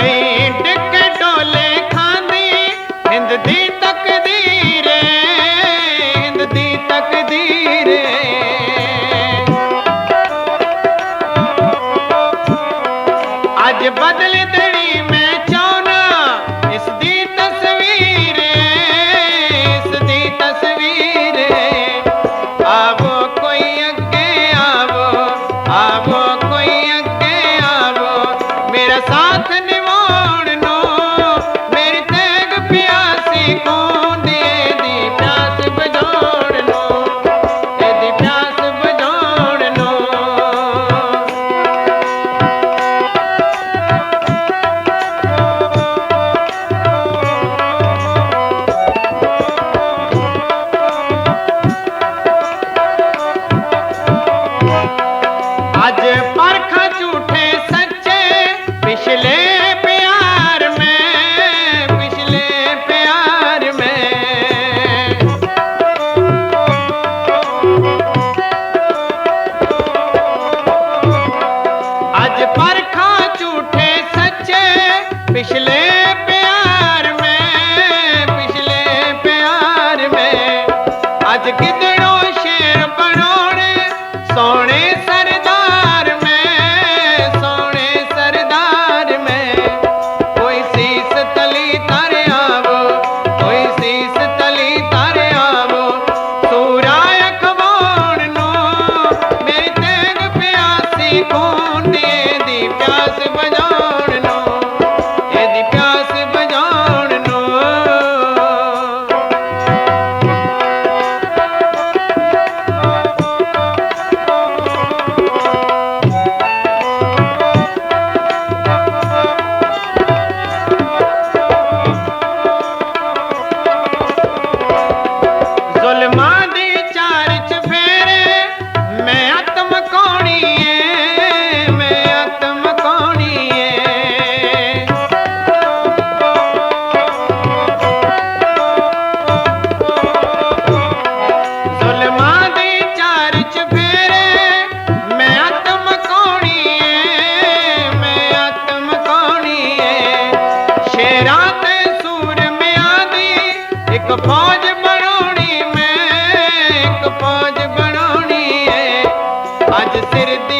pant ਡੋਲੇ ਖਾਂਦੀ ਹਿੰਦ ਦੀ ਤਕਦੀਰ ਹਿੰਦ ਅੱਜ ਬਦਲੇ ਗਿੱਦੜੋਂ ਸ਼ੇਰ ਬਣਾਉਣੇ ਸੋਹਣੇ রাতের দিন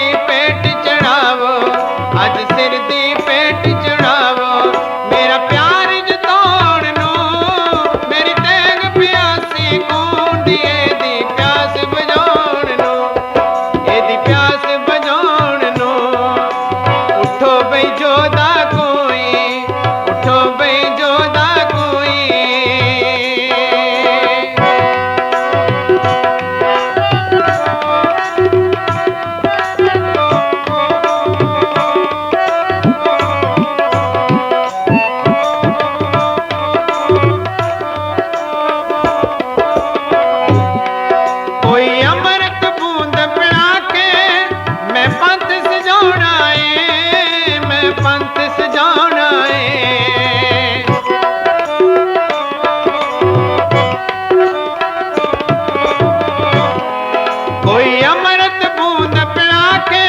ਕੋਈ ਅਮਰਤ ਬੂੰਦ ਪਿਲਾ ਕੇ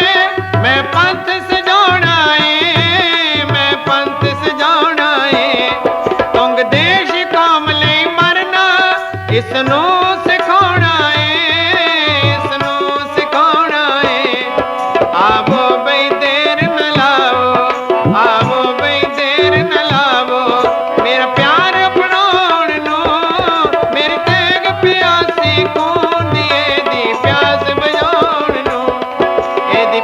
ਮੈਂ ਪੰਥ ਸਜਾਉਣਾ ਏ ਮੈਂ ਪੰਥ ਸਜਾਉਣਾ ਏ ਤੁੰਗ ਦੇਸ਼ ਕਾਮ ਲਈ ਮਰਨਾ, ਇਸ ਨੂੰ ਸਿਖਾਉਣਾ